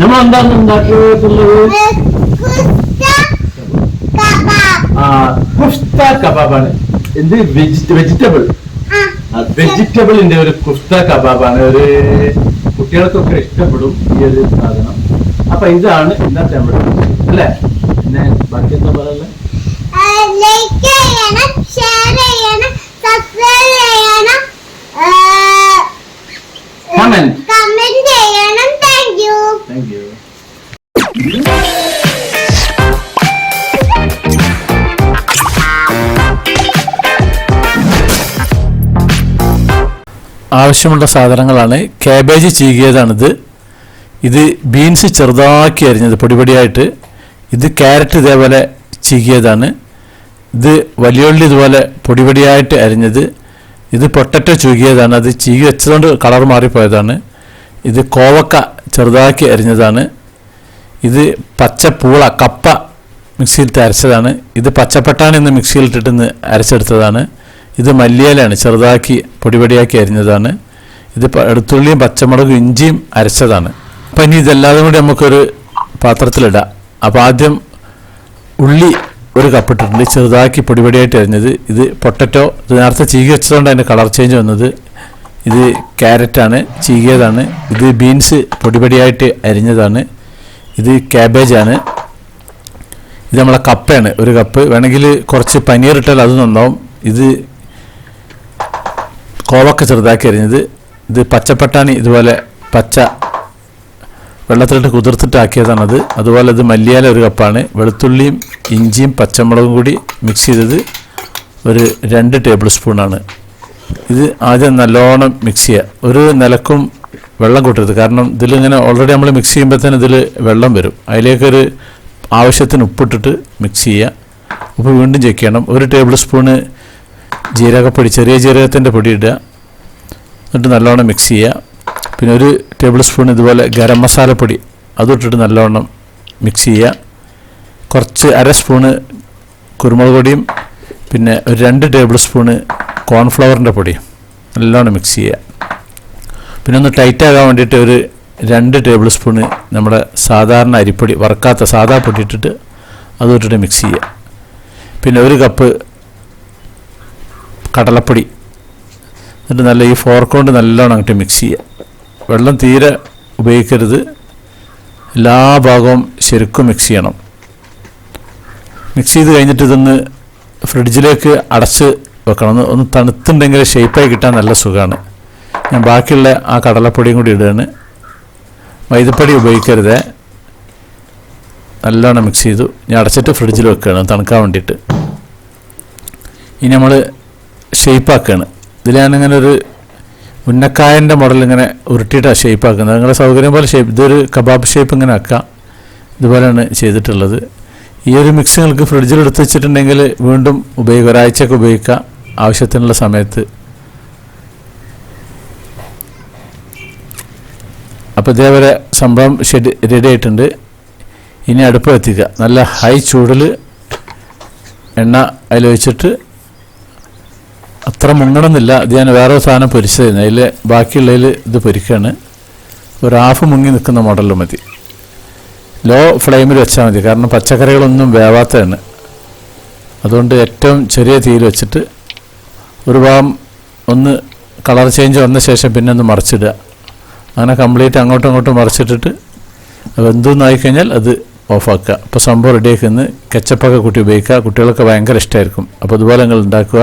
നമ്മൾ എന്താണ് ഉണ്ടാക്കിയിട്ടുള്ളത് ആ കുഫ്ത കബാബാണ്. എന്ത്? വെജിറ്റബിൾ. വെജിറ്റബിളിന്റെ ഒരു കുഫ്ത കബാബാണ്. ഒരു കുട്ടികൾക്കൊക്കെ ഇഷ്ടപ്പെടും ഈ ഒരു സാധനം. അപ്പൊ ഇതാണ് ഇന്നത്തെ നമ്മുടെ അല്ലേ? പിന്നെ ബാക്കി എന്താ പറയുന്നത് ആവശ്യമുള്ള സാധനങ്ങളാണ്. കാബേജ് ചീകിയതാണിത്. ഇത് ബീൻസ് ചെറുതാക്കി അരിഞ്ഞത് പൊടിപൊടിയായിട്ട്. ഇത് ക്യാരറ്റ് ഇതേപോലെ ചീകിയതാണ്. ഇത് വലിയുള്ളി ഇതുപോലെ പൊടിപൊടിയായിട്ട് അരിഞ്ഞത്. ഇത് പൊട്ടറ്റോ ചുകിയതാണ്. അത് ചീകി വെച്ചതുകൊണ്ട് കളർ മാറിപ്പോയതാണ്. ഇത് കോവക്ക ചെറുതാക്കി അരിഞ്ഞതാണ്. ഇത് പച്ചപ്പൂള കപ്പ മിക്സിയിലിട്ട് അരച്ചതാണ് ഇത് പച്ചപ്പട്ടാണി എന്ന് മിക്സിയിലിട്ടിട്ട് അരച്ചെടുത്തതാണ്. ഇത് മല്ലിയിലാണ് ചെറുതാക്കി പൊടിപൊടിയാക്കി അരിഞ്ഞതാണ്. ഇത് എടുത്തുള്ളിയും പച്ചമുളകും ഇഞ്ചിയും അരച്ചതാണ്. അപ്പം ഇനി ഇതെല്ലാതും കൂടി നമുക്കൊരു പാത്രത്തിലിടാം. അപ്പോൾ ആദ്യം ഉള്ളി ഒരു കപ്പ് ഇട്ടിട്ടുണ്ട്. ചെറുതാക്കി പൊടിപൊടിയായിട്ട് അരിഞ്ഞത്. ഇത് പൊട്ടറ്റോ ഇത് നേരത്തെ ചീകി വെച്ചതുകൊണ്ട് അതിന്റെ കളർ ചേഞ്ച് വന്നത് ഇത് ക്യാരറ്റാണ് ചീകിയതാണ്. ഇത് ബീൻസ് പൊടിപൊടിയായിട്ട് അരിഞ്ഞതാണ്. ഇത് ക്യാബേജാണ് ഇത് നമ്മളെ കപ്പയാണ്. ഒരു കപ്പ് വേണമെങ്കിൽ കുറച്ച് പനീർ ഇട്ടാൽ അത് നന്നാവും. ഇത് കോവക്ക ചെറുതാക്കി അരിഞ്ഞത്. ഇത് പച്ചപ്പട്ടാണി ഇതുപോലെ പച്ച വെള്ളത്തിലിട്ട് കുതിർത്തിട്ടാക്കിയതാണത്. അതുപോലെ ഇത് മല്ലിയാല ഒരു കപ്പാണ്. വെളുത്തുള്ളിയും ഇഞ്ചിയും പച്ചമുളകും കൂടി മിക്സ് ചെയ്തത് ഒരു രണ്ട് ടേബിൾ സ്പൂണാണ്. ഇത് ആദ്യം നല്ലോണം മിക്സ് ചെയ്യുക. ഒരു നിലക്കും വെള്ളം കൂട്ടരുത്. കാരണം ഇതിലിങ്ങനെ ഓൾറെഡി നമ്മൾ മിക്സ് ചെയ്യുമ്പോൾ തന്നെ ഇതിൽ വെള്ളം വരും. അതിലേക്കൊരു ആവശ്യത്തിന് ഉപ്പിട്ടിട്ട് മിക്സ് ചെയ്യുക. ഉപ്പ് വീണ്ടും ചെക്ക് ചെയ്യണം ഒരു ടേബിൾ സ്പൂണ് ജീരകപ്പൊടി ചെറിയ ജീരകത്തിന്റെ പൊടി ഇടുക. എന്നിട്ട് നല്ലോണം മിക്സ് ചെയ്യുക. പിന്നെ ഒരു ടേബിൾ സ്പൂൺ ഇതുപോലെ ഗരം മസാലപ്പൊടി അതും ഇട്ടിട്ട് നല്ലോണം മിക്സ് ചെയ്യുക. കുറച്ച് അര സ്പൂണ് കുരുമുളക് പൊടിയും പിന്നെ ഒരു രണ്ട് ടേബിൾ സ്പൂണ് കോൺഫ്ലവറിന്റെ പൊടിയും നല്ലോണം മിക്സ് ചെയ്യുക. പിന്നെ ഒന്ന് ടൈറ്റ് ആകാൻ വേണ്ടിയിട്ട് ഒരു രണ്ട് ടേബിൾ സ്പൂണ് നമ്മുടെ സാധാരണ അരിപ്പൊടി വറുക്കാത്ത സാധാ പൊടി ഇട്ടിട്ട് അതും ഇട്ടിട്ട് മിക്സ് ചെയ്യുക. പിന്നെ ഒരു കപ്പ് കടലപ്പൊടി. എന്നിട്ട് നല്ല ഈ ഫോർക്ക് കൊണ്ട് നല്ലോണം അങ്ങോട്ട് മിക്സ് ചെയ്യുക വെള്ളം തീരെ ഉപയോഗിക്കരുത്. എല്ലാ ഭാഗവും ശരിക്കും മിക്സ് ചെയ്യണം. മിക്സ് ചെയ്ത് കഴിഞ്ഞിട്ട് ഇതൊന്ന് ഫ്രിഡ്ജിലേക്ക് അടച്ച് വെക്കണം. ഒന്ന് തണുത്തുണ്ടെങ്കിൽ ഷേപ്പായി കിട്ടാൻ നല്ല സുഖമാണ് ഞാൻ ബാക്കിയുള്ള ആ കടലപ്പൊടിയും കൂടി ഇടുകയാണ് മൈദപ്പൊടി ഉപയോഗിക്കരുത്. നല്ലോണം മിക്സ് ചെയ്തു. ഞാൻ അടച്ചിട്ട് ഫ്രിഡ്ജിൽ വെക്കുകയാണ് തണുക്കാൻ വേണ്ടിയിട്ട്. ഇനി നമ്മൾ ഷേപ്പാക്കുകയാണ് ഇതിൽ ഞാനിങ്ങനെ ഒരു ഉന്നക്കായന്റെ മോഡൽ ഇങ്ങനെ ഉരുട്ടിയിട്ടാണ് ഷേപ്പാക്കുന്നത്. നിങ്ങളുടെ സൗകര്യം പോലെ ഷേപ്പ് ഇതൊരു കബാബ് ഷേപ്പ് ഇങ്ങനെ ആക്കാം. ഇതുപോലെയാണ് ചെയ്തിട്ടുള്ളത്. ഈ ഒരു മിക്സ് നിങ്ങൾക്ക് ഫ്രിഡ്ജിൽ എടുത്ത് വെച്ചിട്ടുണ്ടെങ്കിൽ വീണ്ടും ഉപയോഗിക്കുക ഒരാഴ്ചയൊക്കെ ഉപയോഗിക്കുക ആവശ്യത്തിനുള്ള സമയത്ത്. അപ്പോൾ ഇതേവരെ സംഭവം ഷെഡ് റെഡി ആയിട്ടുണ്ട്. ഇനി അടുപ്പ് എത്തിക്കുക നല്ല ഹൈ ചൂടിൽ എണ്ണ അതിൽ ഒഴിച്ചിട്ട് അത്ര മുങ്ങണമെന്നില്ല. ഇത് ഞാൻ വേറെ സാധനം പൊരിച്ചതായിരുന്നു അതിൽ ബാക്കിയുള്ളതിൽ ഇത് പൊരിക്കുകയാണ് ഒരു ഹാഫ് മുങ്ങി നിൽക്കുന്ന മോഡലിൽ മതി. ലോ ഫ്ലെയിമിൽ വെച്ചാൽ മതി. കാരണം പച്ചക്കറികളൊന്നും വേവാത്തതാണ്. അതുകൊണ്ട് ഏറ്റവും ചെറിയ തീയിൽ വെച്ചിട്ട് ഒരു ഭാഗം ഒന്ന് കളർ ചേഞ്ച് വന്ന ശേഷം പിന്നെ ഒന്ന് മറിച്ചിടുക. അങ്ങനെ കംപ്ലീറ്റ് അങ്ങോട്ടും ഇങ്ങോട്ടും മറിച്ചിട്ടിട്ട് വെന്തൊന്നായി കഴിഞ്ഞാൽ അത് ഓഫാക്കുക അപ്പോൾ സംഭവം റെഡിയാക്കുന്നു കെച്ചപ്പൊക്കെ കുട്ടി ഉപയോഗിക്കുക. കുട്ടികൾക്ക് ഭയങ്കര ഇഷ്ടമായിരിക്കും അപ്പോൾ അതുപോലെ നിങ്ങൾ ഉണ്ടാക്കുക.